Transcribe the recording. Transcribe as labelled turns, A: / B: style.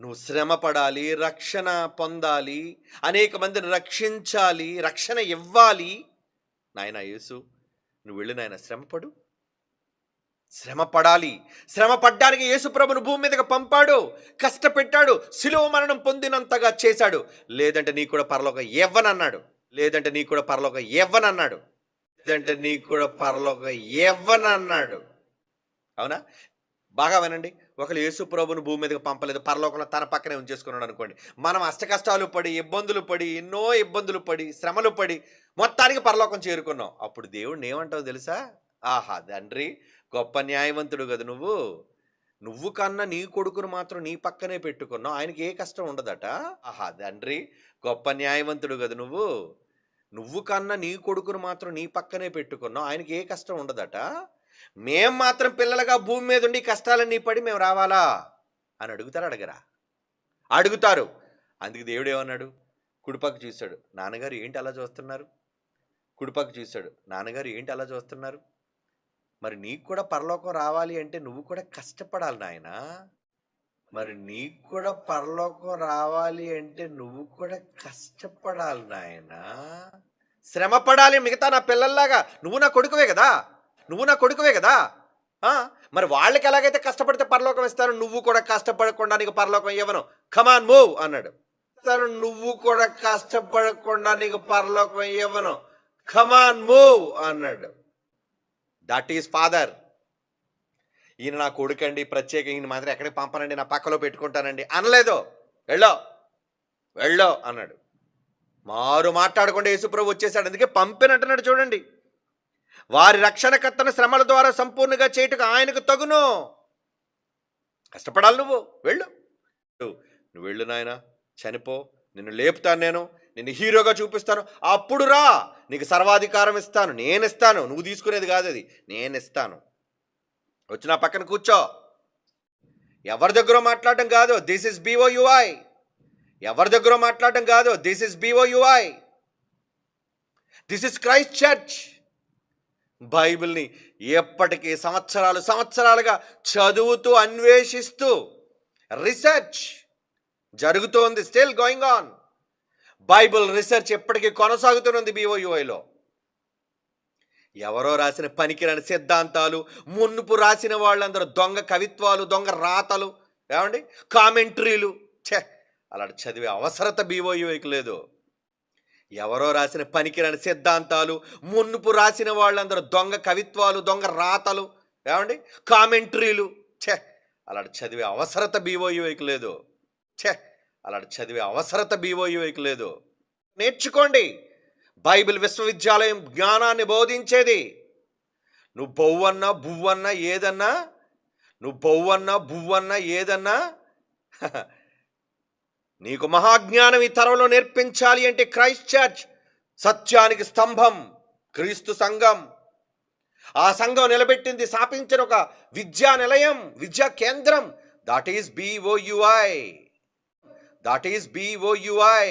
A: నువ్వు శ్రమ పడాలి రక్షణ పొందాలి అనేక మందిని రక్షించాలి రక్షణ ఇవ్వాలి. నాయన యేసు నువ్వు వెళ్ళి నాయన శ్రమపడు. శ్రమ పడాలి శ్రమ పడ్డానికి యేసుప్రభును భూమి మీదకి పంపాడు కష్టపెట్టాడు సిలువ మరణం పొందినంతగా చేశాడు. లేదంటే నీ కూడా పరలోక ఎవ్వనన్నాడు లేదంటే నీ కూడా పరలోక ఎవ్వనన్నాడు లేదంటే నీ కూడా పరలోక ఎవ్వనన్నాడు అవునా? బాగా వినండి. ఒకరు యేసు ప్రభును భూమి మీదకి పంపలేదు. పరలోకంలో తన పక్కనే ఉంచేసుకున్నాడు అనుకోండి. మనం అష్ట కష్టాలు పడి ఇబ్బందులు పడి ఎన్నో ఇబ్బందులు పడి శ్రమలు పడి మొత్తానికి పరలోకం చేరుకున్నాం. అప్పుడు దేవుడిని ఏమంటావు తెలుసా? ఆహా తండ్రి గొప్ప న్యాయవంతుడు కదా నువ్వు. నువ్వు కన్నా నీ కొడుకును మాత్రం నీ పక్కనే పెట్టుకున్నావు. ఆయనకి ఏ కష్టం ఉండదట? ఆహా తండ్రి గొప్ప న్యాయవంతుడు కదా నువ్వు. నువ్వు కన్నా నీ కొడుకును మాత్రం నీ పక్కనే పెట్టుకున్నావు. ఆయనకి ఏ కష్టం ఉండదట? మేం మాత్రం పిల్లలుగా భూమి మీద ఉండి కష్టాలన్నీ పడి మేము రావాలా? అని అడుగుతారు అడగరా. అడుగుతారు. అందుకు దేవుడు ఏమన్నాడు? కుడిపక్క చూశాడు. నాన్నగారు ఏంటి అలా చూస్తున్నారు? కుడిపక్క చూశాడు. నాన్నగారు ఏంటి అలా చూస్తున్నారు? మరి నీకు కూడా పరలోకం రావాలి అంటే నువ్వు కూడా కష్టపడాలి నాయనా. మరి నీకు కూడా పరలోకం రావాలి అంటే నువ్వు కూడా కష్టపడాలి నాయనా. శ్రమపడాలి మిగతా నా పిల్లల్లాగా. నువ్వు నా కొడుకువే కదా? నువ్వు నా కొడుకువే కదా? మరి వాళ్ళకి ఎలాగైతే కష్టపడితే పరలోకం ఇస్తారు నువ్వు కూడా కష్టపడకుండా నీకు పరలోకం ఇవ్వను. కమాన్ మూవ్ అన్నాడు. నువ్వు కూడా కష్టపడకుండా నీకు పరలోకం ఇవ్వను. కమాన్ మూవ్ అన్నాడు. దట్ ఈస్ ఫాదర్ ఈయన నా కొడుకండి ప్రత్యేక ఈయన మాత్రం ఎక్కడికి పంపనండి నా పక్కలో పెట్టుకుంటానండి. అనలేదు. వెళ్ళో. వెళ్ళో అన్నాడు. మారు మాట్లాడకుండా యేసుప్రభు వచ్చేసాడు. అందుకే పంపినట్టున్నాడు చూడండి. వారి రక్షణకర్తను శ్రమల ద్వారా సంపూర్ణంగా చేయుటకు ఆయనకు తగును. కష్టపడాలి నువ్వు. వెళ్ళు. నువ్వు వెళ్ళు నాయన. చనిపో. నిన్ను లేపుతాను నేను. నిన్ను హీరోగా చూపిస్తాను. అప్పుడు రా. నీకు సర్వాధికారం ఇస్తాను. నేను ఇస్తాను. నువ్వు తీసుకునేది కాదు అది. నేను ఇస్తాను. వచ్చి నా పక్కన కూర్చో. ఎవరి దగ్గర మాట్లాడటం కాదు. దిస్ ఇస్ యుఐ ఎవరి దగ్గర మాట్లాడటం కాదు. This is UI this is Christ church బైబిల్ని ఎప్పటికీ సంవత్సరాలు సంవత్సరాలుగా చదువుతూ అన్వేషిస్తూ రీసెర్చ్ జరుగుతోంది still going on. Bible research ఎప్పటికీ కొనసాగుతున్నది బీఓయుఐలో. ఎవరో రాసిన పనికిరాని సిద్ధాంతాలు మున్నుపు రాసిన వాళ్ళందరూ దొంగ కవిత్వాలు దొంగ రాతలు ఏమండి? కామెంట్రీలు. ఛే అలాంటి చదివే అవసరత బీఓయుఐకి లేదు. ఎవరో రాసిన పనికిరాని సిద్ధాంతాలు మున్నుపు రాసిన వాళ్ళందరూ దొంగ కవిత్వాలు దొంగ రాతలు ఏమండి? కామెంట్రీలు. ఛే! అలాంటి చదివే అవసరత బీఓయుఐకి లేదు. ఛే! అలాంటి చదివే అవసరత బీఓయుఐకి లేదు. నేర్చుకోండి. బైబిల్ విశ్వవిద్యాలయం జ్ఞానాన్ని బోధించేది. నువ్వు బొవ్వన్నా బువ్వన్నా ఏదన్నా నువ్వు బొవ్వన్నా బువ్వన్నా ఏదన్నా నీకు మహాజ్ఞానం ఈ తరంలో నేర్పించాలి అంటే క్రైస్ట్ చర్చ్ సత్యానికి స్తంభం క్రీస్తు సంఘం. ఆ సంఘం నిలబెట్టింది స్థాపించిన ఒక విద్యా నిలయం విద్యా కేంద్రం that is BOUI that is BOUI